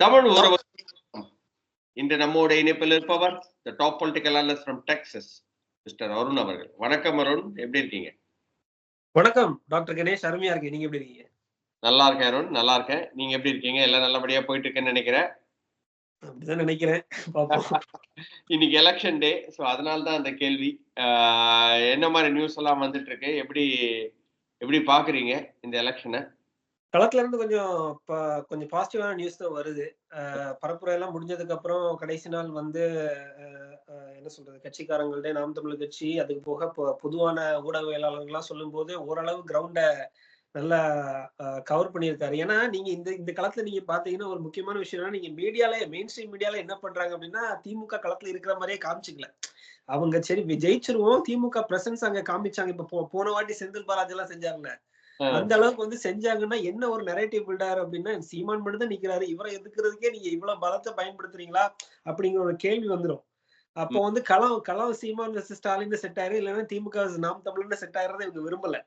தமிழ் உறவு இன்று நம்மோட இணைப்பில் இருப்பவர் the top political analyst from Texas mister Arun அவர்கள். வணக்கம் அருண் எப்படி இருக்கீங்க? வணக்கம் டாக்டர் கணேஷ் அருமையா இருக்கு நீங்க எப்படி இருக்கீங்க? நல்லா இருக்கேன் அருண் நல்லா இருக்கேன். நீங்க எப்படி இருக்கீங்க? எல்லாம் நல்லபடியா போயிட்டு இருக்கேன்னு நினைக்கிறேன். அப்படிதான் நினைக்கிறேன். இன்னைக்கு எலெக்ஷன் டே ஸோ அதனால தான் அந்த கேள்வி. என்ன மாதிரி நியூஸ் எல்லாம் வந்துட்டு இருக்கு? எப்படி எப்படி பாக்குறீங்க இந்த எலெக்ஷனை களத்துல இருந்து கொஞ்சம் கொஞ்சம் பாசிட்டிவான நியூஸ் தான் வருது. பரப்புரை எல்லாம் முடிஞ்சதுக்கு அப்புறம் கடைசி நாள் வந்து என்ன சொல்றது கட்சிக்காரங்கள்ட்ட நாம் தமிழ் கட்சி அதுக்கு போக பொதுவான ஊடகவியலாளர்கள்லாம் சொல்லும்போது ஓரளவு கிரவுண்ட நல்லா கவர் பண்ணியிருக்காரு. ஏன்னா நீங்க இந்த இந்த களத்துல நீங்க பாத்தீங்கன்னா ஒரு முக்கியமான விஷயம் நீங்க மீடியால மெயின் ஸ்ட்ரீம் மீடியால என்ன பண்றாங்க அப்படின்னா திமுக களத்துல இருக்கிற மாதிரியே காமிச்சிக்கல. அவங்க சரி ஜெயிச்சிருவோம். திமுக பிரசன்ஸ் அங்க காமிச்சாங்க. இப்ப போ- போன வாட்டி செந்தில் பாலாஜி எல்லாம் செஞ்சாங்கல்ல அந்த அளவுக்கு வந்து செஞ்சாங்கன்னா என்ன ஒரு நெரேட்டிவ் பில்டாரு அப்படின்னா சீமான் மட்டும் தான் நிக்கிறாரு. இவரை எதுக்குறதுக்கே நீங்க இவ்வளவு பலத்தை பயன்படுத்துறீங்களா? அப்படிங்கிற ஒரு கேள்வி வந்துரும். அப்போ வந்து களம் களம் சீமான் ஸ்டாலின் செட் ஆயிரும். இல்லைன்னா திமுக நாம் தமிழ்னு செட் ஆயிரதை இவங்க விரும்பல.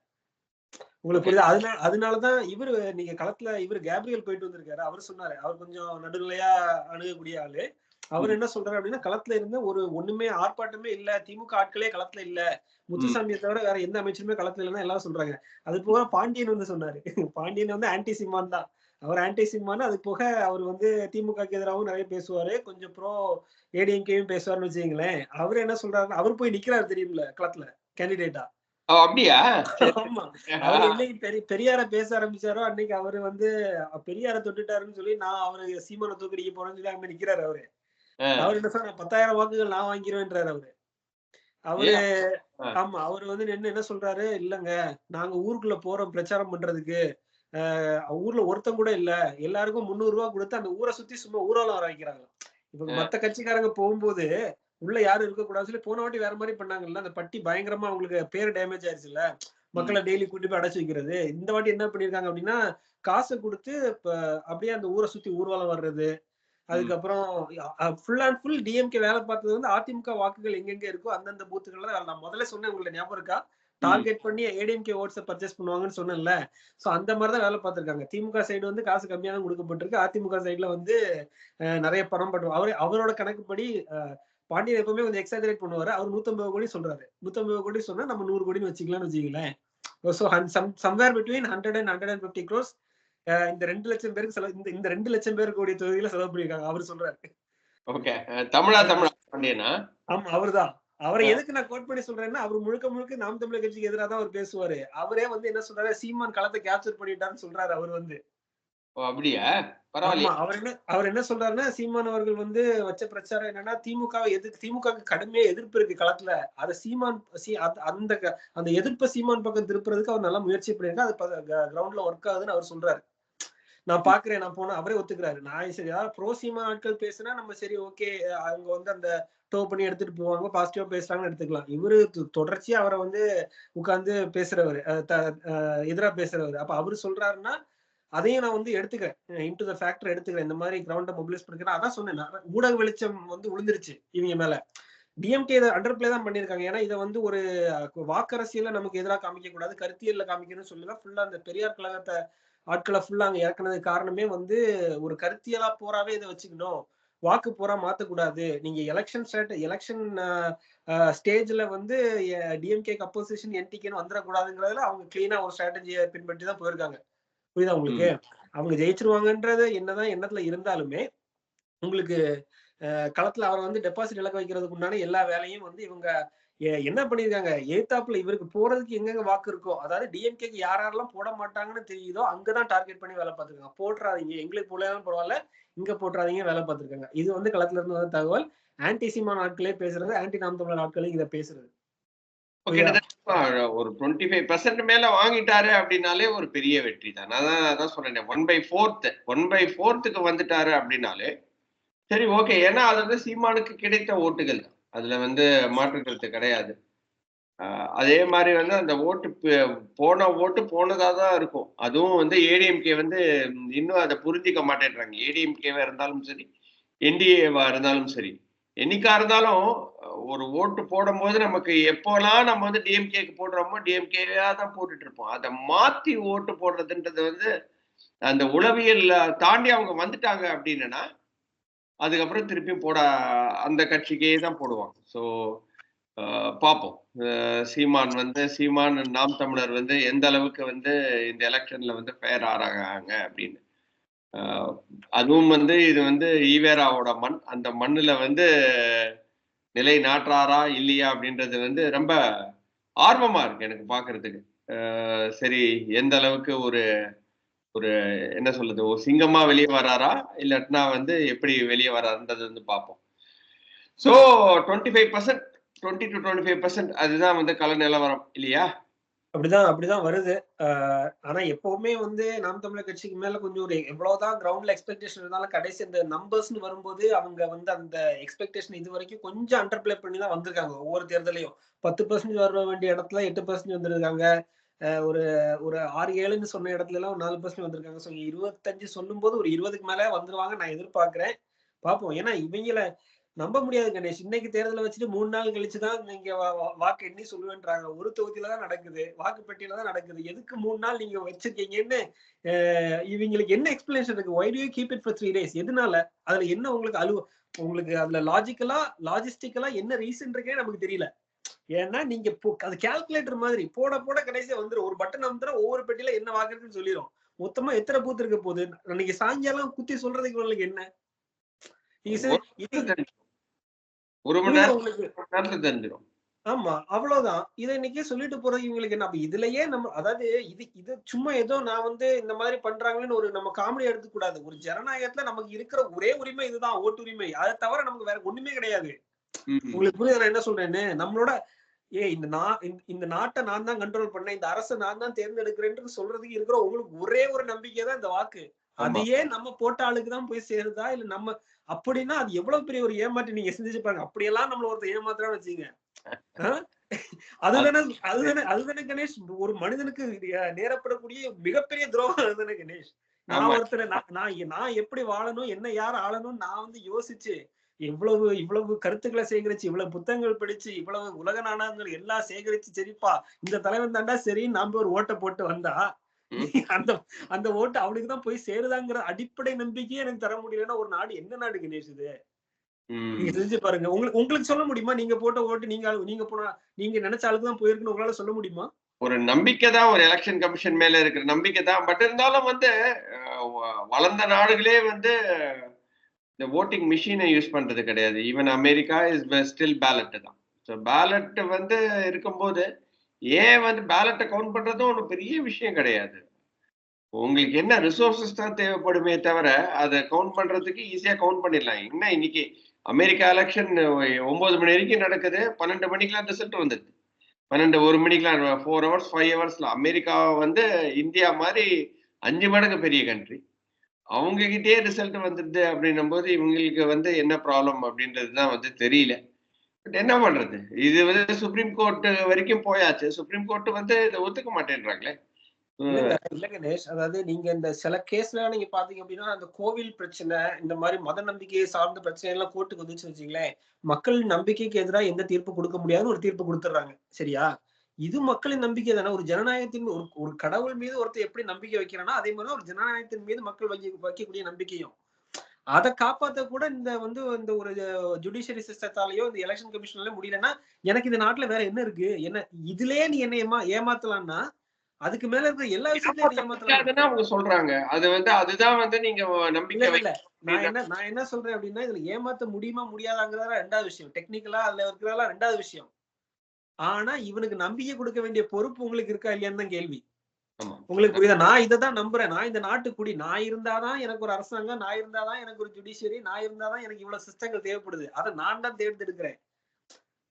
உங்களுக்கு புரியுது? அதனால அதனாலதான் இவரு நீங்க களத்துல இவர் கேப்ரியல் போயிட்டு வந்திருக்காரு. அவர் சொன்னாரு. அவர் கொஞ்சம் நடுநிலையா அணுகக்கூடிய ஆளு. அவர் என்ன சொல்றாரு அப்படின்னா களத்துல இருந்து ஒரு ஒண்ணுமே ஆர்ப்பாட்டமே இல்ல திமுக ஆட்களே களத்துல இல்ல. முத்துசாமியை தவிர வேற எந்த அமைச்சருமே களத்துல இல்லைன்னா எல்லாரும் சொல்றாங்க. அது போக பாண்டியன் வந்து சொன்னாரு. பாண்டியன் வந்து ஆன்டி சிம்மான் தான். அவர் ஆன்டி சிம்மான் அது போக அவர் வந்து திமுகக்கு எதிராகவும் நிறைய பேசுவாரு. கொஞ்சம் ப்ரோ ஏடிஎம்கேயும் பேசுவாருன்னு வச்சுக்கீங்களேன். அவர் என்ன சொல்றாரு அவர் போய் நிக்கிறாரு தெரியுமில்ல களத்துல கேண்டிடேட்டா ஓ, அப்படியா? ஆமா. அவர் என்னைக்கு பெரிய பெரியார பேச ஆரம்பிச்சாரோ அன்னைக்கு அவரு வந்து பெரியார தொட்டுட்டாருன்னு சொல்லி நான் அவரு சீமானை தூக்கடிக்க போறேன்னு சொல்லி அங்க நிக்கிறாரு அவரு. அவர் என்ன சொன்னா பத்தாயிரம் வாக்குகள் நான் வாங்கிருவேன்றாரு அவரு. அவரு. ஆமா அவர் வந்து நின்னு என்ன சொல்றாரு? இல்லங்க நாங்க ஊருக்குள்ள போறோம் பிரச்சாரம் பண்றதுக்கு. ஊர்ல ஒருத்தன் கூட இல்ல. எல்லாருக்கும் முந்நூறு ரூபாய் கொடுத்து அந்த ஊரை சுத்தி சும்மா ஊர்வலம் வர வைக்கிறாங்க. இப்ப. மத்த கட்சிக்காரங்க போகும்போது உள்ள யாரும் இருக்க கூடாதுன்னு சொல்லி போன வாட்டி வேற மாதிரி பண்ணாங்கல்ல அந்த பட்டி பயங்கரமா அவங்களுக்கு பேர் டேமேஜ் ஆயிருச்சுல்ல. மக்களை டெய்லி கூட்டி போய் அடைச்சு வைக்கிறது. இந்த வாட்டி என்ன பண்ணிருக்காங்க அப்படின்னா காசை கொடுத்து அப்படியே அந்த ஊரை சுத்தி ஊர்வலம் வர்றது அதுக்கப்புறம் ஃபுல் அண்ட் ஃபுல் டிஎம்கே வேலை பார்த்தது வந்து அதிமுக வாக்குகள் எங்கெங்க இருக்கோ அந்தந்த பூத்துக்கள்ல நான் முதல்ல சொன்னேன் உங்களுக்கு ஞாபகம் இருக்கா? டார்கெட் பண்ணி ஏடிஎம்கே ஓட்ஸை பர்ச்சேஸ் பண்ணுவாங்கன்னு சொன்னேன்ல. சோ அந்த மாதிரி தான் வேலை பார்த்திருக்காங்க. திமுக சைடு வந்து காசு கம்மியா தான் கொடுக்கப்பட்டிருக்கு. அதிமுக சைடுல வந்து நிறைய பணம் பண்ணுவோம் அவரு அவரோட கணக்குப்படி பாண்டியன் எப்பவுமே கொஞ்சம் எக்ஸாஜரேட் பண்ணுவாரு. அவர் நூத்தம்பது கோடி சொல்றாரு. நூத்தம்பது கோடி சொன்னா நம்ம நூறு கோடின்னு வச்சுக்கலாம்னு வச்சுக்கங்களேன். So somewhere between hundred and hundred and fifty crores இந்த ரெண்டு லட்சம் பேருக்கு செலவு இந்த இந்த ரெண்டு லட்சம் பேருக்கு கூடிய தொகுதியில செலவு பண்ணிருக்காங்க. அவர் சொல்றாரு. ஓகே. தமிழா தமிழா பாண்டியனா ஆமா அவர்தான் அவரை எதுக்கு நான் கோட் பண்ணி சொல்றேன்னா அவர் முழுக்க முழுக்க நாம் தமிழர் கட்சிக்கு எதிராக தான் அவர் பேசுவாரு. அவரே வந்து என்ன சொல்றாரு? சீமான் களத்தை கேப்சர் பண்ணிட்டாருன்னு சொல்றாரு அவர் வந்து. ஓ அப்படியா? ஆமா பரவாயில்லையே அவர் என்ன அவர் என்ன சொல்றாருன்னா சீமான் அவர்கள் வந்து வச்ச பிரச்சாரம் என்னன்னா திமுக எதிர்க்கு திமுக கடுமையா எதிர்ப்பு இருக்கு களத்துல. அதை சீமான் அந்த- அந்த எதிர்ப்பை சீமான் பக்கம் திருப்புறதுக்கு அவர் நல்லா முயற்சி பண்ணிருக்காரு அது கிரவுண்ட்ல ஒர்க் ஆகுதுன்னு அவர் சொல்றாரு. நான் பாக்குறேன் நான் போன அவரே ஒத்துக்கிறாரு. நான் சரி யாராவது ப்ரோசிமா ஆட்கள் பேசுனா நம்ம சரி ஓகே அவங்க வந்து அந்த டோ பண்ணி எடுத்துட்டு போவாங்க பாசிட்டிவா பேசுறாங்கன்னு எடுத்துக்கலாம். இவரு தொடர்ச்சியா அவரை வந்து உட்கார்ந்து பேசுறவர் எதிரா பேசுறவர். அப்ப அவரு சொல்றாருன்னா அதையும் நான் வந்து எடுத்துக்கிறேன். இன்டு த ஃபேக்டர் எடுத்துக்கிறேன். இந்த மாதிரி கிரவுண்ட மொபிலைஸ் பண்ணிக்கிறேன். அதான் சொன்னேன் ஊடக வெளிச்சம் வந்து விழுந்துருச்சு இவங்க மேல. டிஎம்கே இதை அண்டர் பிளே தான் பண்ணியிருக்காங்க. ஏன்னா இதை வந்து ஒரு வாக்கரசியல நமக்கு எதிராக காமிக்க கூடாது கருத்தியல்ல காமிக்கணும்னு சொல்லுதான் ஃபுல்லா அந்த பெரியார் கழகத்தை ஆட்களை ஃபுல்லா அங்க இறக்குனது காரணமே வந்து ஒரு கருத்தியலா போராவே இதை வச்சுக்கணும். வாக்கு போரா மாத்தக்கூடாது. நீங்க எலெக்ஷன் ஸ்டேட் எலெக்ஷன் ஸ்டேஜ்ல வந்து டிஎம்கே அப்போசிஷன் என்டிகேன்னு வந்துடக்கூடாதுங்கிறதுல அவங்க கிளீனா ஒரு ஸ்ட்ராட்டஜியை பின்பற்றி தான் போயிருக்காங்க. புரியுதா உங்களுக்கு? அவங்க ஜெயிச்சிருவாங்கன்றது என்னதான் எண்ணத்துல இருந்தாலுமே உங்களுக்கு களத்துல அவரை வந்து டெபாசிட் இழக்க வைக்கிறதுக்கு உண்டான எல்லா வேலையும் வந்து இவங்க என்ன பண்ணிருக்காங்க? ஏத்தாப்புல இவருக்கு போறதுக்கு எங்கெங்க வாக்கு இருக்கோ? அதாவது டிஎம்கேக்கு யார் யாரெல்லாம் போட மாட்டாங்கன்னு தெரியுதோ அங்கதான் டார்கெட் பண்ணி வேலை பார்த்திருக்காங்க. போட்டுறாதீங்க. எங்களுக்கு போடலாம் பரவாயில்ல. இங்க போட்டுறாதீங்க வேலை பார்த்திருக்காங்க. இது வந்து களத்துல இருந்து வந்த தகவல். ஆன்டி சீமான் ஆட்களே பேசுறது ஆன்டி நாம் தமிழர் ஆட்களும் இதை பேசுறது. ஒரு டுவெண்ட்டி ஃபைவ் பர்சன்ட் மேல வாங்கிட்டாரு அப்படின்னாலே ஒரு பெரிய வெற்றி தான். அதான் அதான் சொன்னேன் one by fourth one by ஃபோர்த்துக்கு வந்துட்டாரு அப்படின்னாலே சரி ஓகே ஏன்னா அது வந்து சீமானுக்கு கிடைத்த ஓட்டுகள் தான். அதுல வந்து மாற்று கருத்து கிடையாது. அதே மாதிரி வந்து அந்த ஓட்டு போன ஓட்டு போனதா தான் இருக்கும். அதுவும் வந்து ஏடிஎம்கே வந்து இன்னும் அதை புரிஞ்சிக்க மாட்டேன்றாங்க. ஏடிஎம்கேவா இருந்தாலும் சரி என்டிஏவா இருந்தாலும் சரி. என்னைக்கா இருந்தாலும் ஒரு ஓட்டு போடும் போது நமக்கு எப்போலாம் நம்ம வந்து டிஎம்கேக்கு போடுறோமோ டிஎம்கேவா தான் போட்டுட்டு இருப்போம். அதை மாத்தி ஓட்டு போடுறதுன்றது வந்து அந்த உளவியல் தாண்டி அவங்க வந்துட்டாங்க அப்படின்னா அதுக்கப்புறம் திருப்பியும் போட அந்த கட்சிக்கே தான் போடுவாங்க. ஸோ பார்ப்போம். சீமான் வந்து சீமான் நாம் தமிழர் வந்து எந்த அளவுக்கு வந்து இந்த எலெக்ஷன்ல வந்து ஃபேர் ஆறாங்க அப்படின்னு. அதுவும் வந்து இது வந்து ஈவேராவோட மண். அந்த மண்ணில் வந்து நிலை நாற்றாரா இல்லையா அப்படின்றது வந்து ரொம்ப ஆர்வமா இருக்கு எனக்கு பாக்குறதுக்கு சரி எந்த அளவுக்கு ஒரு ஒரு என்ன சொல்றது ஒரு சிங்கமா வெளியே வராரா? இல்லாட்டினா வந்து எப்படி வெளியே வராருன்றது வந்து பார்ப்போம். So twenty five percent twenty to twenty five percent அதுதான் வந்து கள நிலவரம் இல்லையா? அப்படிதான் அப்படிதான் வருது. ஆஹ் ஆனா எப்பவுமே வந்து நாம் தமிழர் கட்சிக்கு மேல கொஞ்சம் ஒரு எவ்வளவுதான் கிரவுண்ட்ல எக்ஸ்பெக்டேஷன் இருந்தாலும் கடைசி இந்த நம்பர்ஸ்னு வரும்போது அவங்க வந்து அந்த எக்ஸ்பெக்டேஷன் இது வரைக்கும் கொஞ்சம் அண்டர்பிளே பண்ணி தான் வந்திருக்காங்க. ஒவ்வொரு தேர்தலையும். பத்து பர்சன்ட் வர வேண்டிய இடத்துல எட்டு பர்சன்ட் வந்திருக்காங்க. ஒரு ஒரு ஆறு ஏழுன்னு சொன்ன இடத்துல எல்லாம் நாலு பர்சன்ட் வந்திருக்காங்க. ஸோ இருபத்தஞ்சு சொல்லும் போது ஒரு இருபதுக்கு மேல வந்துருவாங்க நான் எதிர்பார்க்கிறேன். பார்ப்போம் ஏன்னா இவங்கள நம்ப முடியாது கணேஷ். இன்னைக்கு தேர்தலை வச்சுட்டு மூணு நாள் கழிச்சு தான் நீங்க வா- வாக்கு எண்ணி சொல்லுவேன்றாங்க. ஒரு தொகுதியில தான் நடக்குது. வாக்குப்பட்டியில தான் நடக்குது. எதுக்கு மூணு நாள் நீங்க வச்சிருக்கீங்கன்னு இவங்களுக்கு என்ன எக்ஸ்பிளேஷன் இருக்கு? Why you keep it for three days எதனால? அதுல என்ன உங்களுக்கு அலுவ உங்களுக்கு அதுல லாஜிக்கலா லாஜிஸ்டிக்கலா என்ன ரீசன் இருக்கே நமக்கு தெரியல. ஏன்னா நீங்க அது கால்குலேட்டர் மாதிரி போட போட கடைசியா வந்துரும். ஒரு பட்டன் அமுத்துறா ஒவ்வொரு பெட்டியில என்ன வாக்குறதுன்னு சொல்லிடும் மொத்தமா எத்தனை பூத்து இருக்க போகுது? அன்னைக்கு சாயங்காலம் குத்தி சொல்றதுக்கு உங்களுக்கு என்ன. ஒரு மணி நேரம் தெரிஞ்சிடும். ஆமா அவ்வளவுதான். இதை இன்னைக்கே சொல்லிட்டு போறது இவங்களுக்கு என்ன அப்ப இதுலயே நம்ம அதாவது இது இது சும்மா ஏதோ நான் வந்து இந்த மாதிரி பண்றாங்கன்னு ஒரு நம்ம காமெடி எடுக்க கூடாது. ஒரு ஜனநாயகத்துல நமக்கு இருக்கிற ஒரே உரிமை இதுதான் ஓட்டு உரிமை. அதை தவிர நமக்கு வேற ஒண்ணுமே கிடையாது. உங்களுக்கு புரியுது நான் என்ன சொல்றேன்னு? நம்மளோட ஏ இந்த நா இந்த- நாட்டை நான் தான் கண்ட்ரோல் பண்ணேன் இந்த அரசை நான் தான் தேர்ந்தெடுக்கிறேன்னு சொல்றதுக்கு இருக்கிற உங்களுக்கு ஒரே ஒரு நம்பிக்கை தான் இந்த வாக்கு. அதையே நம்ம போட்ட ஆளுக்கு தான் போய் சேருதா? இல்ல நம்ம அப்படின்னா அது எவ்வளவு பெரிய ஒரு ஏமாற்றம் நீங்க சிந்திச்சு பாருங்க. அப்படியெல்லாம் நம்மள ஒருத்தர் ஏமாத்துறான்னு வச்சுங்க அதுதானே அதுதானே அதுதானே கணேஷ் ஒரு மனிதனுக்கு நேரப்படக்கூடிய மிகப்பெரிய துரோகம் அதுதானே கணேஷ். நான். ஒருத்தர் நான் நான் நான் எப்படி வாழணும் என்ன யார் ஆளணும் நான் வந்து யோசிச்சு இவ்வளவு இவ்வளவு கருத்துக்களை சேகரிச்சு இவ்வளவு புத்தகங்கள் படிச்சு இவ்வளவு உலக நாணயங்கள் எல்லாம் சேகரிச்சு சரிப்பா. இந்த தலைவன் தாண்டா சரி நாம ஒரு ஓட்டை போட்டு வந்தா. அந்த அந்த ஓட்டு அவனுக்கு தான் போய் சேருதாங்கிற அடிப்படை நம்பிக்கையே எனக்கு தர முடியலன்னா ஒரு நாடு என்ன நாடு கணேஷ் இது? ம். நீங்க செஞ்சு பாருங்க. உங்களுக்கு உங்களுக்கு சொல்ல முடியுமா? நீங்க போட்ட ஓட்டு நீங்க நீங்க போனா நீங்க நினைச்ச ஆளுக்கு தான் போயிருக்குன்னு உங்களால சொல்ல முடியுமா? ஒரு நம்பிக்கை தான் ஒரு எலெக்ஷன் கமிஷன் மேல இருக்கிற நம்பிக்கை தான். பட் இருந்தாலும் வந்து வளர்ந்த நாடுகளே வந்து இந்த ஓட்டிங் மிஷினை யூஸ் பண்றது கிடையாது. Even America is still ballot தான். ஸோ பேலட் வந்து இருக்கும்போது ஏன் வந்து பேலட்டை கவுண்ட் பண்றதும் ஒரு பெரிய விஷயம் கிடையாது. உங்களுக்கு என்ன ரிசோர்சஸ் தான் தேவைப்படுமே தவிர அதை கவுண்ட் பண்றதுக்கு ஈஸியாக கவுண்ட் பண்ணிடலாம். என்ன இன்னைக்கு அமெரிக்கா எலெக்ஷன் ஒன்பது மணி வரைக்கும் நடக்குது. பன்னெண்டு மணிக்கெல்லாம் ரிசல்ட் வந்துடுது. பன்னெண்டு ஒரு மணிக்கெல்லாம் ஃபோர் ஹவர்ஸ் ஃபைவ் ஹவர்ஸ்ல அமெரிக்கா வந்து இந்தியா மாதிரி அஞ்சு மடங்கு பெரிய கண்ட்ரி அவங்க கிட்டே ரிசல்ட் வந்துடுது அப்படின்னும் போது இவங்களுக்கு வந்து என்ன ப்ராப்ளம் அப்படின்றது தான் வந்து தெரியல. பட் என்ன பண்றது? இது வந்து சுப்ரீம் கோர்ட் வரைக்கும் போயாச்சு. சுப்ரீம் கோர்ட் வந்து இதை ஒத்துக்க மாட்டேன்றாங்களே. இல்ல கணேஷ் அதாவது நீங்க இந்த சில கேஸ்ல நீங்க பாத்தீங்க அப்படின்னா அந்த கோவில் பிரச்சனை இந்த மாதிரி மத நம்பிக்கையை சார்ந்த பிரச்சனை எல்லாம் கோர்ட்டுக்கு வந்துச்சு வச்சுங்களேன் மக்கள் நம்பிக்கைக்கு எதிராக எந்த தீர்ப்பு கொடுக்க முடியாதுன்னு ஒரு தீர்ப்பு கொடுத்துட்றாங்க. சரியா? இது மக்களின் நம்பிக்கை தானே? ஒரு ஜனநாயகத்தின் ஒரு ஒரு கடவுள் மீது ஒருத்தர் எப்படி நம்பிக்கை வைக்கிறானா அதே மாதிரி ஒரு ஜனநாயகத்தின் மீது மக்கள் வைக்க வைக்கக்கூடிய நம்பிக்கையும். அதை காப்பாத்த கூட இந்த வந்து இந்த ஒரு ஜுடிஷியரி சிஸ்டத்தாலேயோ இந்த எலெக்ஷன் கமிஷனாலே முடியலன்னா எனக்கு இந்த நாட்டுல வேற என்ன இருக்கு? என்ன இதுலயே நீ என்ன ஏமா ஏமாத்தலாம்னா அதுக்கு மேல இருக்கிற எல்லா விஷயத்தையும் ஏமாத்தலாம் அவங்க சொல்றாங்க. அது வந்து அதுதான் வந்து நீங்க நம்பிக்கை இல்ல நான் என்ன நான் என்ன சொல்றேன் அப்படின்னா இதுல ஏமாத்த முடியுமா முடியாதாங்கிறதா ரெண்டாவது விஷயம். டெக்னிக்கலா அதுல இருக்கிறதெல்லாம் ரெண்டாவது விஷயம். ஆனா இவனுக்கு நம்பிக்கை கொடுக்க வேண்டிய பொறுப்பு உங்களுக்கு இருக்கா இல்லையான்னு தான் கேள்வி. உங்களுக்கு புரியுதா? நான் இதை தான் நம்புறேன். நான் இந்த நாட்டுக்குடி நான் இருந்தாதான் எனக்கு ஒரு அரசாங்கம் நான் இருந்தாதான் எனக்கு ஒரு ஜுடிஷியரி நான் இருந்தாதான் எனக்கு இவ்வளவு சிஸ்டங்கள் தேவைப்படுது. அதை நான் தான் தேர்ந்தெடுக்கிறேன்.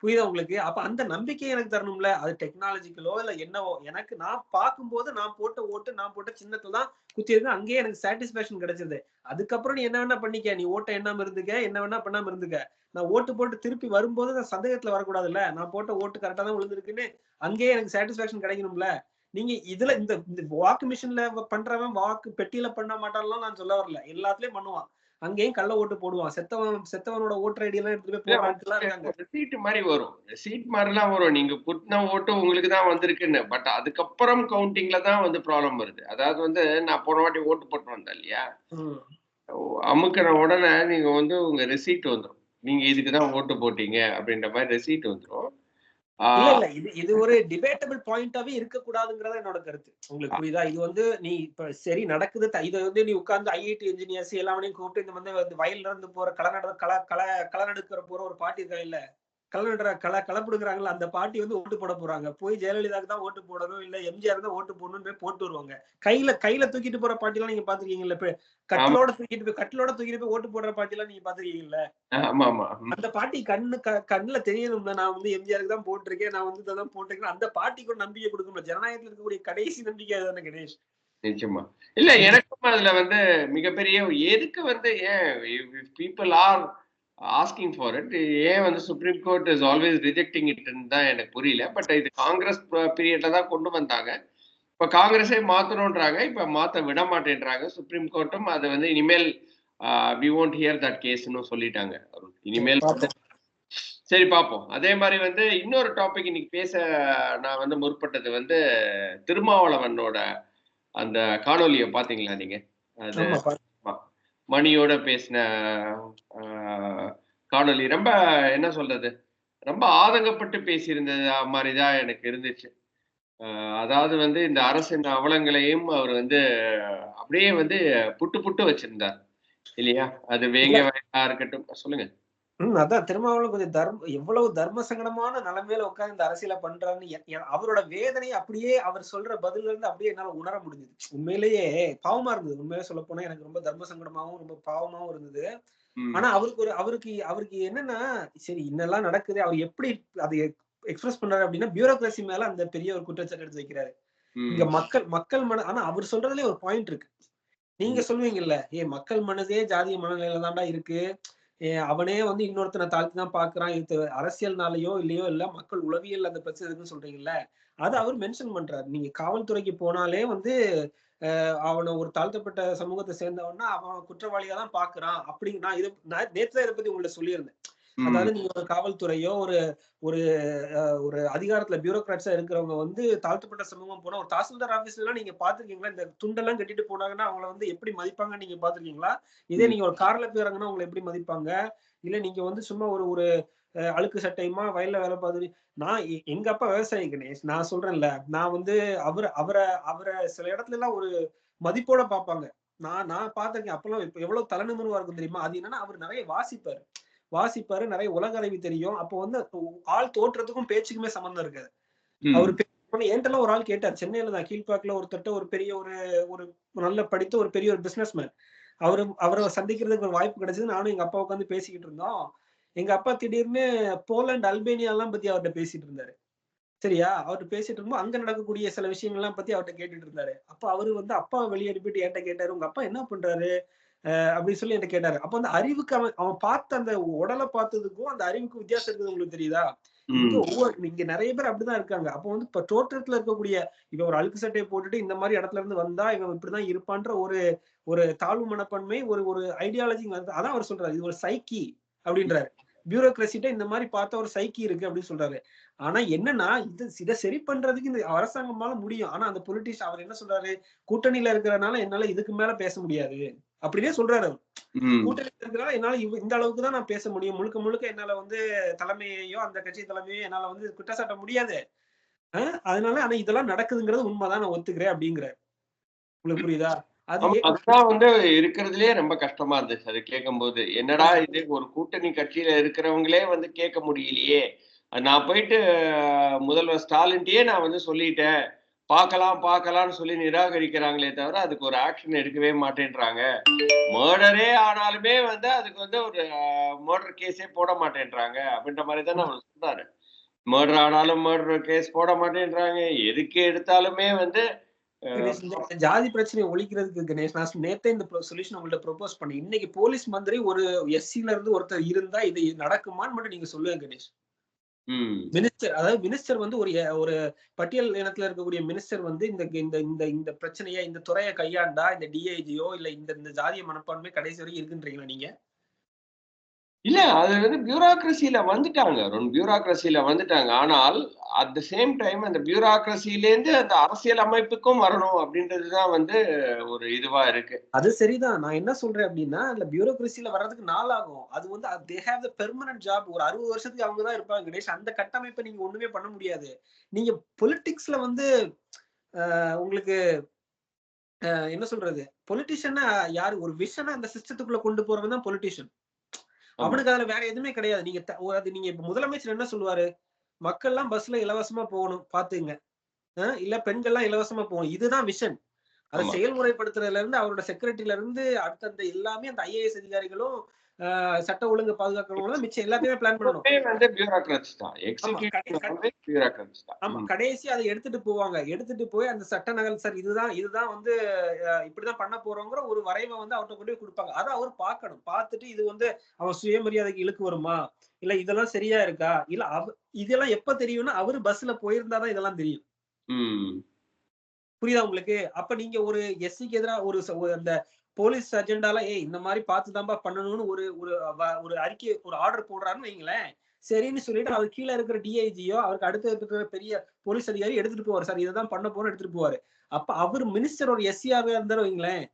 புரியுதா உங்களுக்கு? அப்ப அந்த நம்பிக்கை எனக்கு தரணும்ல? அது டெக்னாலஜிக்கலோ இல்ல என்னவோ? எனக்கு நான் பார்க்கும்போது நான் போட்ட ஓட்டு நான் போட்ட சின்னத்துல தான் குத்தி இருக்கு. அங்கேயே எனக்கு சாட்டிஸ்பேக்ஷன் கிடைச்சது அதுக்கப்புறம் நீ என்ன வேணா பண்ணிக்க. நீ ஓட்ட எண்ணாம இருந்துக்க. என்ன வேணா பண்ணாம இருந்துக்க. நான் ஓட்டு போட்டு திருப்பி வரும்போது நான் சந்தேகத்துல வரக்கூடாதுல்ல? நான் போட்ட ஓட்டு கரெக்டா தான் விழுந்திருக்குன்னு அங்கேயே எனக்கு சாட்டிஸ்பேக்ஷன் கிடைக்கணும்ல? நீங்க இதுல இந்த இந்த வாக்கு மிஷின்ல பண்றவன் வாக்கு பெட்டியில பண்ண மாட்டான்லாம் நான் சொல்ல வரல. எல்லாத்துலயும் பண்ணுவான். அங்கேயும் கள்ள ஓட்டு போடுவான். செத்தவன் செத்தவனோட ஓட்டர் ஐடி எல்லாம் எடுத்துட்டு போய் போடுறான்ட்டுலாம் இருக்காங்க. சீட் மாதிரி வரும். சீட் மாதிரிலாம் வரும். நீங்க குட்டின ஓட்டு உங்களுக்கு தான் வந்திருக்குன்னு. பட் அதுக்கப்புறம் கவுண்டிங்ல தான் வந்து ப்ராப்ளம் வருது. அதாவது வந்து நான் போன வாட்டி ஓட்டு போட்டு வந்தேன் இல்லையா. அமுக்கிற உடனே நீங்க வந்து உங்க ரெசீட் வந்துடும் நீங்க இதுக்கு தான் ஓட்டு போட்டீங்க அப்படின்ற மாதிரி ரெசீட் வந்துடும் இல்ல இல்ல. இது இது ஒரு டிபேட்டபிள் பாயிண்டாவே இருக்க கூடாதுங்கிறத என்னோட கருத்து. உங்களுக்கு புரியுதா? இது வந்து நீ இப்ப சரி நடக்குது. இதை வந்து நீ உட்கார்ந்து ஐஐடி இன்ஜினியர்ஸ் எல்லாமே கூப்பிட்டு இந்த வந்து வயல்ல இருந்து போற களை நட களை களை களை நடுக்கிற போற ஒரு பாட்டி இருக்காங்க இல்ல? களை நடுற களை களப்பிடுக்கிறாங்கல்ல அந்த பாட்டி வந்து ஓட்டு போட போறாங்க. போய் ஜெயலலிதாக்கு தான் ஓட்டு போடணும் இல்ல எம்ஜிஆர் தான் ஓட்டு போடணும்னு போய் போட்டு வருவாங்க. கையில கையில தூக்கிட்டு போற பாட்டி எல்லாம் நீங்க பாத்துருக்கீங்கல்ல இப்ப கட்டிலோட தூக்கிட்டு போய் கட்டிலோட தூக்கிட்டு போய் ஓட்டு போடுற பாட்டி எல்லாம் நீங்க பாத்துருக்கீங்கல்ல? ஆமா ஆமா. அந்த பாட்டி கண்ணு கண்ணுல தெரியணும்ல நான் வந்து எம்ஜிஆருக்கு தான் போட்டிருக்கேன் நான் வந்து இதான் போட்டிருக்கேன் அந்த பாட்டிக்கு ஒரு நம்பிக்கை கொடுக்கணும் ஜனநாயகத்துல இருக்கக்கூடிய கடைசி நம்பிக்கை அதுதானே கணேஷ்? நிச்சயமா. இல்ல எனக்கும் அதுல வந்து மிகப்பெரிய எதுக்கு வந்து ஏன் people are asking for it ஏன் வந்து Supreme Court is always rejecting இட்னு தான் எனக்கு புரியல. பட் இது காங்கிரஸ் பீரியட்ல தான் கொண்டு வந்தாங்க. இப்ப காங்கிரஸே மாத்தணும்ன்றாங்க இப்ப மாத்த விட மாட்டேன்றாங்க சுப்ரீம் கோர்ட்டும் அது வந்து இனிமேல் வி won't ஹியர் தட் கேஸ்னு சொல்லிட்டாங்க. இனிமேல். சரி பார்ப்போம் அதே மாதிரி வந்து இன்னொரு டாபிக் இன்னைக்கு பேச நான் வந்து முற்பட்டது வந்து திருமாவளவனோட அந்த காணொலியை பாத்தீங்களா நீங்க? அது. மணியோட பேசின காணொளி. ரொம்ப என்ன சொல்றது ரொம்ப ஆதங்கப்பட்டு பேசியிருந்தது மாதிரிதான் எனக்கு இருந்துச்சு. ஆஹ், அதாவது வந்து இந்த அரசின் அவலங்களையும் அவர் வந்து அப்படியே வந்து புட்டு புட்டு வச்சிருந்தார். இல்லையா? அது வேங்க வயலா இருக்கட்டும். சொல்லுங்க. ம் அதான் திருமாவளவன் கொஞ்சம் தர்ம எவ்வளவு தர்ம சங்கடமான நிலைமையில உட்கார்ந்து இந்த அரசியல பண்றாருன்னு அவரோட வேதனை அப்படியே அவர் சொல்ற பதில்ல இருந்து அப்படியே என்னால உணர முடிஞ்சது. உண்மையிலேயே பாவமா இருந்தது. உண்மையிலே சொல்ல போனா எனக்கு ரொம்ப தர்ம சங்கடமாவும் ரொம்ப பாவமாவும் இருந்தது. ஆனா அவருக்கு ஒரு அவருக்கு அவருக்கு என்னன்னா சரி இன்னெல்லாம் நடக்குது. அவர் எப்படி அதை எக்ஸ்பிரஸ் பண்றாரு அப்படின்னா பியூரோக்ரசி மேல அந்த பெரிய ஒரு குற்றச்சாட்டு எடுத்து வைக்கிறாரு. இங்க மக்கள் மக்கள் மன ஆனா அவர் சொல்றதுலயே ஒரு பாயிண்ட் இருக்கு. நீங்க சொல்லுவீங்கல்ல ஏ மக்கள் மனதே ஜாதிய மனநிலையில தான்டா இருக்கு. அவனே வந்து இன்னொருத்தனை தாழ்த்தி தான் பாக்குறான் இது அரசியல்னாலயோ இல்லையோ இல்ல மக்கள் உளவியல் அந்த பிரச்சனை இருக்குன்னு சொல்றீங்கல்ல அது அவர் மென்ஷன் பண்றாரு. நீங்க காவல்துறைக்கு போனாலே வந்து அவனை ஒரு தாழ்த்தப்பட்ட சமூகத்தை சேர்ந்தவன்னா அவன் குற்றவாளியா தான் பாக்குறான். அப்படிங்க நான் இது நான் தான் இதை பத்தி உங்கள்ட்ட சொல்லியிருந்தேன். அதாவது நீங்க ஒரு காவல்துறையோ ஒரு ஒரு ஒரு அதிகாரத்துல பியூரோக்ராட்ஸா இருக்கிறவங்க வந்து தாழ்த்தப்பட்ட சமூகம் போனா ஒரு தாசில்தார் ஆபீஸ்ல எல்லாம் நீங்க பாத்திருக்கீங்களா? இந்த துண்டெல்லாம் கட்டிட்டு போனாங்கன்னா அவங்கள வந்து எப்படி மதிப்பாங்க நீங்க பாத்திருக்கீங்களா? இதே. நீங்க ஒரு கார்ல போயிறாங்கன்னா உங்களை எப்படி மதிப்பாங்க? இல்ல நீங்க வந்து சும்மா ஒரு ஒரு அழுக்கு சட்டையுமா வயல்ல வேலை பார்த்து நான் எங்க அப்பா விவசாயி கணேஷ் நான் சொல்றேன்ல நான் வந்து அவர் அவரை அவரை சில இடத்துல எல்லாம் ஒரு மதிப்போட பார்ப்பாங்க. நான் நான் பார்த்திருக்கேன் அப்பெல்லாம் இப்ப எவ்வளவு தலைநிமிர்வா இருக்கும் தெரியுமா? அது என்னன்னா அவர் நிறைய வாசிப்பாரு. வாசிப்பாரு நிறைய உலக அறிவு தெரியும். அப்போ வந்து ஆள் தோற்றத்துக்கும் பேச்சுக்குமே சம்மந்தம் இருக்காது. அவர் என்கிட்ட ஒரு ஆள் கேட்டார் சென்னையில தான் கீழ்பாக்கில் ஒருத்தட்ட ஒரு பெரிய ஒரு ஒரு நல்ல படித்த ஒரு பெரிய ஒரு பிசினஸ் மேன் அவரு அவரை சந்திக்கிறதுக்கு ஒரு வாய்ப்பு கிடைச்சது. நானும் எங்க அப்பா உட்காந்து பேசிக்கிட்டு இருந்தோம். எங்க அப்பா திடீர்னு போலண்ட் அல்பேனியா எல்லாம் பத்தி அவர்கிட்ட பேசிட்டு இருந்தாரு. சரியா? அவர்கிட்ட பேசிட்டு இருக்கும்போது அங்க நடக்கக்கூடிய சில விஷயங்கள்லாம் பத்தி அவர்கிட்ட கேட்டுட்டு இருந்தாரு. அப்ப அவரு வந்து அப்பா வெளியே அனுப்பிட்டு என்கிட்ட கேட்டாரு. உங்க அப்பா என்ன பண்றாரு? அப்படின்னு சொல்லி என்கிட்ட கேட்டாரு. அப்ப அந்த அறிவுக்கு அவன் அவன் பார்த்த அந்த உடலை பார்த்ததுக்கும் அந்த அறிவுக்கு வித்தியாசம் இருக்குது உங்களுக்கு தெரியுதா? ஒவ்வொரு இங்க நிறைய பேர் அப்படிதான் இருக்காங்க. அப்போ வந்து இப்ப தோற்றத்துல இருக்கக்கூடிய இவன் ஒரு அழுக்கு சட்டையை போட்டுட்டு இந்த மாதிரி இடத்துல இருந்து வந்தா இவன் இப்படிதான் இருப்பான்ற ஒரு ஒரு தாழ்வு மனப்பான்மை ஒரு ஒரு ஐடியாலஜி அதான் அவர் சொல்றாரு. இது ஒரு சைக்கி அப்படின்றாரு. பியூரோக்ரசிட்ட இந்த மாதிரி பார்த்த ஒரு சைக்கி இருக்கு அப்படின்னு சொல்றாரு. ஆனா என்னன்னா இது இதை சரி பண்றதுக்கு இந்த அரசாங்கமால முடியும். ஆனா அந்த பொலிட்டிஷியன் அவர் என்ன சொல்றாரு? கூட்டணியில இருக்கிறனால என்னால இதுக்கு மேல பேச முடியாது. அப்படின்னே சொல்றாரு கூட்டணியில இருக்கிறனால என்னால இந்த அளவுக்கு தான் நான் பேச முடியும். முழுக்க முழுக்க என்னால வந்து தலைமையையோ அந்த கட்சி தலைமையோ என்னால வந்து குற்றச்சாட்ட முடியாது. அதனால ஆனா இதெல்லாம் நடக்குதுங்கிறது உண்மைதான். நான் ஒத்துக்கிறேன் அப்படிங்கிறார். உங்களுக்கு புரியுதா? அதுதான் வந்து இருக்கிறதுலயே ரொம்ப கஷ்டமா இருந்துச்சு. அது கேட்கும்போது என்னடா இது? ஒரு கூட்டணி கட்சியில இருக்கிறவங்களே வந்து கேட்க முடியலையே. நான் போயிட்டு முதல்வர் ஸ்டாலின்ட்டயே நான் வந்து சொல்லிட்டேன். பார்க்கலாம் பார்க்கலாம்னு சொல்லி நிராகரிக்கிறாங்களே தவிர அதுக்கு ஒரு ஆக்ஷன் எடுக்கவே மாட்டேன்றாங்க. மர்டரே ஆனாலுமே வந்து அதுக்கு வந்து ஒரு மர்டர் கேஸே போட மாட்டேன்றாங்க. அப்படின்ற மாதிரி தான் அவர் சொல்றாரு. மர்டர் ஆனாலும் மர்டர் கேஸ் போட மாட்டேன்றாங்க. எதுக்கு எடுத்தாலுமே வந்து ஜாதி பிரச்சனையை ஒழிக்கிறதுக்கு கணேஷ் நான் நேத்தே இந்த சொல்யூஷன் உங்கள்ட்ட ப்ரொபோஸ் பண்ணேன். இன்னைக்கு போலீஸ் மந்திரி ஒரு எஸ்சில இருந்து ஒருத்தர் இருந்தா இது நடக்குமான்னு மட்டும் நீங்க சொல்லுங்க கணேஷ். மினிஸ்டர் அதாவது மினிஸ்டர் வந்து ஒரு ஒரு பட்டியல் இனத்துல இருக்கக்கூடிய மினிஸ்டர் வந்து இந்த இந்த இந்த இந்த பிரச்சனையை இந்த துறையை கையாண்டா இந்த டிஐஜியோ இல்ல இந்த இந்த ஜாதிய மனப்பான்மை கடைசி வரைக்கும் இருக்குன்றீங்களா நீங்க? இல்ல அது வந்து பியூரோக்ரஸியில வந்துட்டாங்க. ஒரு பியூரோக்ரஸியில வந்துட்டாங்க. ஆனால் அட் த சேம் டைம் அந்த பியூராக்ரஸிலேருந்து அந்த அரசியல் அமைப்புக்கும் வரணும் அப்படின்றதுதான் வந்து ஒரு இதுவா இருக்கு. அது சரிதான். நான் என்ன சொல்றேன் அப்படின்னா அந்த பியூரோக்ரஸில வர்றதுக்கு நாள் ஆகும் அது வந்து they have the permanent job ஒரு அறுபது வருஷத்துக்கு அவங்க தான் இருப்பாங்க கணேஷ். அந்த கட்டமைப்பை நீங்க ஒண்ணுமே பண்ண முடியாது. நீங்க பொலிட்டிக்ஸ்ல வந்து உங்களுக்கு என்ன சொல்றது? பொலிட்டிஷியனா யாரு? ஒரு விஷனை அந்த சிஸ்டத்துக்குள்ள கொண்டு போறவன் தான் பொலிட்டிஷியன் அவனுக்கு அதுல வேற எதுவுமே கிடையாது. நீங்க அது நீங்க இப்ப முதலமைச்சர் என்ன சொல்லுவாரு? மக்கள் எல்லாம் பஸ்ல இலவசமா போகணும் பாத்துங்க. இல்ல பெண்கள் எல்லாம் இலவசமா போகணும். இதுதான் விஷன் அதை. செயல்முறைப்படுத்துறதுல இருந்து அவரோட செக்ரட்டரியில இருந்து அடுத்தந்த எல்லாமே அந்த ஐஏஎஸ் அதிகாரிகளும் சட்ட ஒழுங்கு பாதுகாக்கிறவங்களும் மிச்சம் எல்லாத்தையுமே பிளான் பண்ணணும். ஆமா. கடைசி அதை எடுத்துட்டு போவாங்க. எடுத்துட்டு போய் அந்த சட்ட நகல் சார் இதுதான் இதுதான் வந்து இப்படிதான் பண்ண போறோங்கிற ஒரு வரைவை வந்து அவர்கிட்ட கொண்டு கொடுப்பாங்க. அதை அவர் பார்க்கணும். பார்த்துட்டு இது வந்து அவன் சுயமரியாதைக்கு இழுக்கு வருமா? இல்ல இதெல்லாம் சரியா இருக்கா? இல்ல அவ இதெல்லாம் எப்ப தெரியும்னா அவரு பஸ்ல போயிருந்தாதான் இதெல்லாம் தெரியும். புரியுதா உங்களுக்கு? அப்ப நீங்க ஒரு எஸ்சிக்கு எதிராக ஒரு அந்த போலீஸ் அஜெண்டால ஏய் இந்த மாதிரி பார்த்துதான்பா பண்ணணும்னு ஒரு ஒரு ஒரு அறிக்கை ஒரு ஆர்டர் போடுறாருன்னு வைங்களேன். சரின்னு சொல்லிட்டு அவர் கீழே இருக்கிற டிஐஜியோ அவருக்கு அடுத்து இருக்கிற பெரிய போலீஸ் அதிகாரி எடுத்துட்டு போவார். சார் இதை பண்ண போறோம் எடுத்துட்டு போவாரு. அப்ப அவர் மினிஸ்டர் ஒரு எஸ்சியாவே இருந்தாரு வைங்களேன்.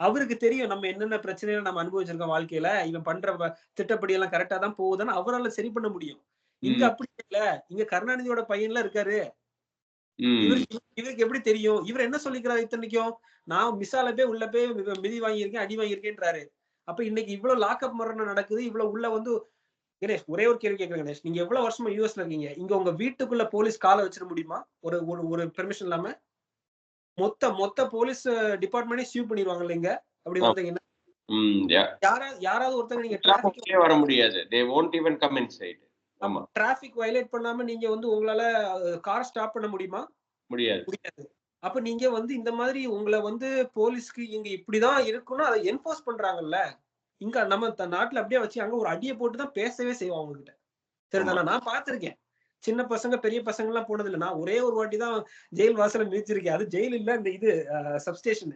அவருக்கு தெரியும் நம்ம என்னென்ன பிரச்சனைகளை நம்ம அனுபவிச்சிருக்கோம் வாழ்க்கையில. இவன் பண்ற திட்டப்படி எல்லாம் கரெக்டா தான் போகுதுன்னு அவரால சரி பண்ண முடியும். இங்க. அப்படி இல்ல. இங்க கருணாநிதியோட பையன்ல இருக்காரு. இவருக்கு எப்படி தெரியும்? இவர் என்ன சொல்லிக்கிறாரு இத்தனைக்கும்? நான் மிசால போய் உள்ள போய் மிதி வாங்கியிருக்கேன் அடி வாங்கியிருக்கேன்றாரு. அப்ப இன்னைக்கு இவ்வளவு லாக்அப் மரணம் நடக்குது இவ்வளவு உள்ள வந்து கணேஷ் ஒரே ஒரு கேள்வி கேட்கிறேன் கணேஷ். நீங்க எவ்வளவு வருஷமா யூஎஸ்ல இருக்கீங்க? இங்க உங்க வீட்டுக்குள்ள போலீஸ் காலை வச்சிட முடியுமா? ஒரு ஒரு ஒரு பெர்மிஷன் இல்லாம? மொத்த மொத்த போலீஸ் டிபார்ட்மெண்டே சீவ் பண்ணிடுவாங்கல்ல இங்க? அப்படி. வந்தீங்கன்னா. யாராவது ஒருத்தங்க நீங்க வர முடியாது. They won't even come inside. ஆமா. டிராபிக் வயலேட் பண்ணாம நீங்க வந்து உங்களால கார் ஸ்டாப் பண்ண முடியுமா? முடியாது. முடியாது. அப்ப நீங்க வந்து இந்த மாதிரி உங்களை வந்து போலீஸ்க்கு இங்க இப்படிதான் இருக்கும்னு அதை என்போர்ஸ் பண்றாங்கல்ல. இங்க நம்ம நாட்டுல அப்படியே வச்சு அங்க ஒரு அடியை போட்டு தான் பேசவே செய்வோம் அவங்க கிட்ட சரிதானா நான் பார்த்திருக்கேன். சின்ன பசங்க பெரிய பசங்க எல்லாம் போனது இல்ல நான் ஒரே ஒரு வாட்டி தான் ஜெயில் வாசல மிதிச்சிருக்கேன். அது ஜெயில் இல்ல இந்த இது சப்ஸ்டேஷன்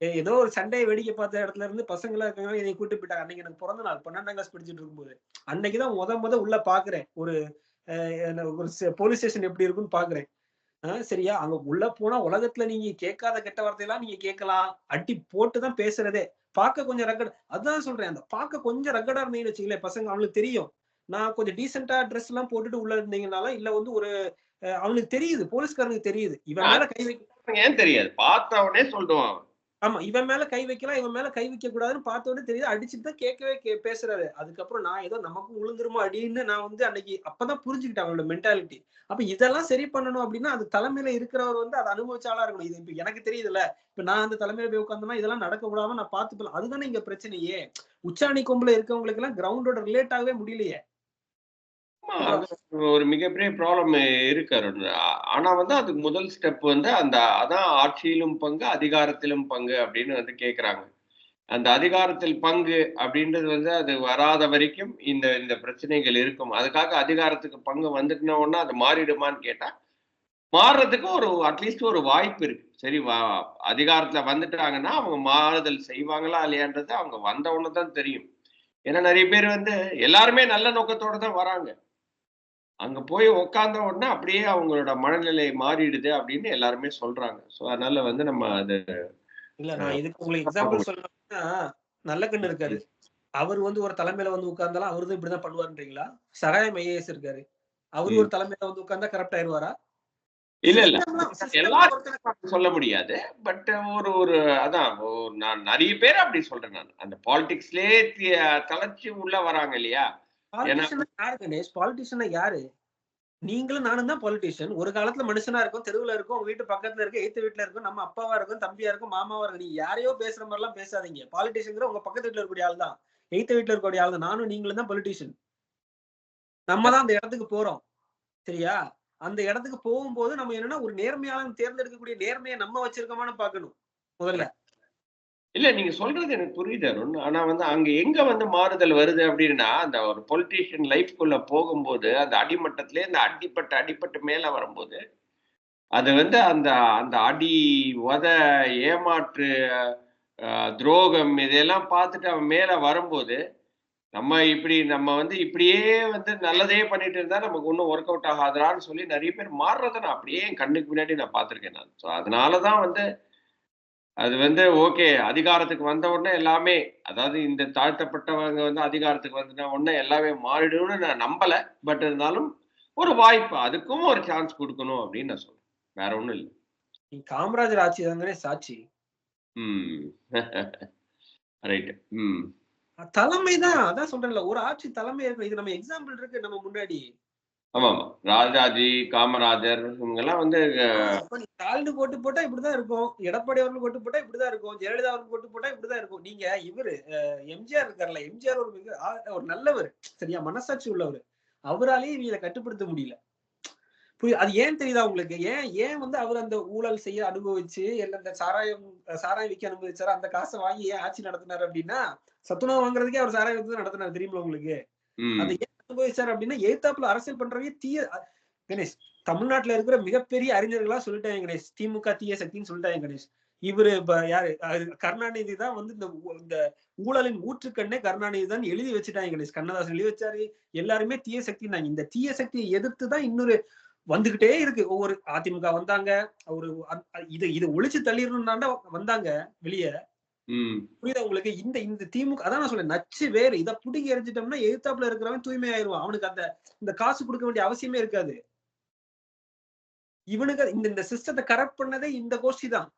ஏதோ ஒரு சண்டையை வேடிக்கை பார்த்த இடத்துல இருந்து பசங்க எல்லாம் இருக்காங்க என்னை கூட்டு போயிட்டாங்க. அன்னைக்கு எனக்கு பிறந்த நாள் பன்னெண்டாம் கிளாஸ் படிச்சுட்டு இருக்கும்போது. அன்னைக்குதான் முத முத உள்ள பாக்குறேன். ஒரு ஒரு போலீஸ் ஸ்டேஷன் எப்படி இருக்குன்னு பாக்குறேன். ஆஹ் சரியா? அங்க உள்ள போனா உலகத்துல நீங்க கேட்காத கெட்ட வார்த்தையெல்லாம் நீங்க கேட்கலாம். அடி போட்டு தான் பேசுறதே. பார்க்க கொஞ்சம் ரகட் அதான் சொல்றேன். அந்த பார்க்க கொஞ்சம் ரகடா இருந்தீங்கன்னு வச்சுங்களேன் பசங்க அவங்களுக்கு தெரியும். நான் கொஞ்சம் டீசெண்டா ட்ரெஸ் எல்லாம் போட்டுட்டு உள்ள இருந்தீங்கனாலும் இல்ல வந்து ஒரு அவனுக்கு தெரியுது போலீஸ்காரனுக்கு தெரியுது. இவன் மேல கை வைக்க ஏன் தெரியாது? பார்த்த உடனே சொல்லிடுவான் அவன். ஆமா இவன் மேல கை வைக்கலாம் இவன் மேல கை வைக்க கூடாதுன்னு பார்த்த உடனே தெரியுது. அடிச்சுட்டு தான் கேட்கவே கே- பேசுறாரு. அதுக்கப்புறம் நான் ஏதோ நமக்கும் விழுந்துருமோ அடின்னு நான் வந்து அன்னைக்கு அப்பதான் புரிஞ்சுக்கிட்டேன் அவனோட மென்டாலிட்டி அப்ப இதெல்லாம் சரி பண்ணணும் அப்படின்னா அது தலைமையில இருக்கிறவர் வந்து அதை அனுபவிச்சாலா இருக்கணும். இது இப்ப எனக்கு தெரியுதுல்ல. இப்ப நான் அந்த தலைமையில போய் உட்காந்தனா இதெல்லாம் நடக்க கூடாம நான் பாத்துக்கலாம் அதுதானே இங்க பிரச்சனையே. உச்சாணி கொம்புல இருக்கவங்களுக்கு எல்லாம் கிரவுண்டோட ரிலேட் ஆகவே முடியலையே. ஒரு மிகப்பெரிய ப்ராப்ளம் இருக்கு அருண். ஆ- ஆனா வந்து அதுக்கு முதல் ஸ்டெப் வந்து அந்த அதான் ஆட்சியிலும் பங்கு அதிகாரத்திலும் பங்கு அப்படின்னு வந்து கேக்குறாங்க. அந்த அதிகாரத்தில் பங்கு அப்படின்றது வந்து அது வராத வரைக்கும் இந்த இந்த பிரச்சனைகள் இருக்கும். அதுக்காக அதிகாரத்துக்கு பங்கு வந்துட்டுன உடனே அது மாறிடுமான்னு கேட்டா மாறுறதுக்கு ஒரு அட்லீஸ்ட் ஒரு வாய்ப்பு இருக்கு. சரி வா அதிகாரத்துல வந்துட்டாங்கன்னா அவங்க மாறுதல் செய்வாங்களா இல்லையான்றது அவங்க வந்த உடனே தான் தெரியும். ஏன்னா நிறைய பேர் வந்து எல்லாருமே நல்ல நோக்கத்தோட தான் வராங்க. அங்க போய் உக்காந்த உடனே அப்படியே அவங்களோட மனநிலை மாறிடுது அப்படின்னு எல்லாருமே சொல்றாங்க. ஸோ அதனால வந்து நம்ம அது இல்ல நான் இதுக்கு உங்களுக்கு எக்ஸாம்பிள் சொல்லணும்னா நல்ல கண்ணு இருக்காரு. அவர் வந்து ஒரு தலைமையில வந்து உட்கார்ந்தாலும் அவரு தான் இப்படிதான் பண்ணுவாருன்றீங்களா? சகாயம் ஐஏஎஸ் இருக்காரு. அவரு. ஒரு தலைமையில வந்து உட்கார்ந்தா கரெக்ட் ஆயிருவாரா இல்ல இல்ல. System லாம்- system எல்லா லாம் ஒருத்தர் சொல்ல முடியாது. பட் ஒரு ஒரு அதான் நான் நிறைய பேர் அப்படி சொல்றேன் நான். அந்த பாலிடிக்ஸ்லயே தலைச்சு உள்ள வராங்க இல்லையா? யாரு கணேஷ்? பாலிட்டிஷியனா யாரு? நீங்களும் நானும் தான் பொலிட்டிஷியன் ஒரு காலத்துல மனுஷனா இருக்கும் தெருவுல இருக்கும் உங்க வீட்டு பக்கத்துல இருக்கும் எய்த்து வீட்டுல இருக்கும் நம்ம அப்பாவா இருக்கும் தம்பியா இருக்கும் மாமாவா இருக்கும். நீங்க யாரையோ பேசுற மாதிரி எல்லாம் பேசாதீங்க. பாலிட்டிஷியன் உங்க பக்கத்து வீட்டுல இருக்கக்கூடிய ஆள் தான். எய்த்து வீட்டுல இருக்கக்கூடிய ஆள் தான். நானும் நீங்களும் தான் பொலிட்டிஷியன் நம்ம தான் அந்த இடத்துக்கு போறோம். சரியா? அந்த இடத்துக்கு போகும்போது நம்ம என்னன்னா ஒரு நேர்மையாளன் தேர்ந்தெடுக்கக்கூடிய நேர்மையை நம்ம வச்சிருக்கோமான்னு பாக்கணும் முதல்ல. இல்ல நீங்க சொல்றது எனக்கு புரியுது அருண். ஆனா வந்து அங்க எங்க வந்து மாறுதல் வருது அப்படின்னா அந்த ஒரு பொலிட்டீஷியன் லைஃப்குள்ள போகும்போது அந்த அடிமட்டத்திலே அந்த அடிப்பட்டு அடிப்பட்டு மேல வரும்போது அது வந்து அந்த அந்த அடி உத ஏமாற்று துரோகம் இதெல்லாம் பார்த்துட்டு அவன் மேல வரும்போது நம்ம இப்படி நம்ம வந்து இப்படியே வந்து நல்லதே பண்ணிட்டு இருந்தா நமக்கு ஒன்றும் ஒர்க் அவுட் ஆகாதான்னு சொல்லி நிறைய பேர் மாறுறத நான் அப்படியே என் கண்ணுக்கு முன்னாடி நான் பார்த்துருக்கேன் நான். ஸோ அதனாலதான் வந்து அது வந்து ஓகே அதிகாரத்துக்கு வந்த உடனே எல்லாமே அதாவது இந்த தாழ்த்தப்பட்டவங்க வந்து அதிகாரத்துக்கு வந்த உடனே எல்லாமே மாறிடும்னு நான் நம்பல. பட் இருந்தாலும் ஒரு வாய்ப்பு அதுக்கும் ஒரு சான்ஸ் கொடுக்கணும் அப்படின்னு நான் சொல்றேன். வேற ஒண்ணும் இல்லை. காமராஜர் ஆட்சி தானே சாட்சி. ம். ரைட் ம். தலைமைதான் அதான் சொல்றேன்ல ஒரு ஆட்சி தலைமை இருக்கு இது நம்ம எக்ஸாம்பிள் இருக்கு நம்ம முன்னாடி. ஆமா ஆமா. ராஜாஜி காமராஜர் இவங்க எல்லாம் வந்து ஸ்டாலின் போட்டு போட்டா இப்படிதான் இருக்கும். எடப்பாடி அவர்கள் போட்டு போட்டா இப்படிதான் இருக்கும். ஜெயலலிதா அவர்கள் போட்டு போட்டா இப்படிதான் இருக்கும். நீங்க இவரு எம்ஜிஆர் இருக்கார்ல எம்ஜிஆர் ஒரு மிக ஒரு நல்லவர். சரியா? மனசாட்சி உள்ளவர். அவராலேயே இவங்களை கட்டுப்படுத்த முடியல. புரியுது அது ஏன் தெரியுதா உங்களுக்கு? ஏன் ஏன் வந்து அவர் அந்த ஊழல் செய்ய அனுபவிச்சு எல்லாம் இந்த சாராயம் சாராயம் விற்க அனுபவிச்சாரு அந்த காசை வாங்கி ஏன் ஆட்சி நடத்தினாரு அப்படின்னா சத்துணவு வாங்குறதுக்கே அவர் சாராயம் நடத்தினார். தெரியுமா உங்களுக்கு? அது ஏன் அனுபவிச்சார் அப்படின்னா எய்தாப்புல அரசியல் பண்றவங்க தீய கணேஷ் தமிழ்நாட்டுல இருக்கிற மிகப்பெரிய அறிஞர்களா சொல்லிட்டாங்க கணேஷ். திமுக தீய சக்தின்னு சொல்லிட்டாங்க கணேஷ். இவரு யாரு கருணாநிதி தான் வந்து இந்த இந்த ஊழலின் ஊற்றுக்கண்ணே கருணாநிதி தான் எழுதி வச்சுட்டாங்க கணேஷ். கண்ணதாசன் எழுதி வச்சாரு. எல்லாருமே தீய சக்தினாங்க இந்த தீய சக்தியை எதிர்த்து தான் இன்னொரு வந்துகிட்டே இருக்கு. ஒவ்வொரு அதிமுக வந்தாங்க. ஒரு அ- இதை இது இது ஒழிச்சு தள்ளிடணும்னாண்டா வந்தாங்க வெளியே. புரியுதா உங்களுக்கு? இந்த இந்த திமுக அதான் நான் சொல்றேன் நச்சு வேறு இதை பிடிக்க எரிஞ்சிட்டோம்னா எதிர்த்தாப்புல இருக்கிறவன் தூய்மை ஆயிடுவான். அவனுக்கு அந்த இந்த காசு கொடுக்க வேண்டிய அவசியமே இருக்காது. இவனுக்கு இந்த இந்த சிஸ்டத்தை கரெக்ட் பண்ணதே இந்த கோஷ்டி தான்.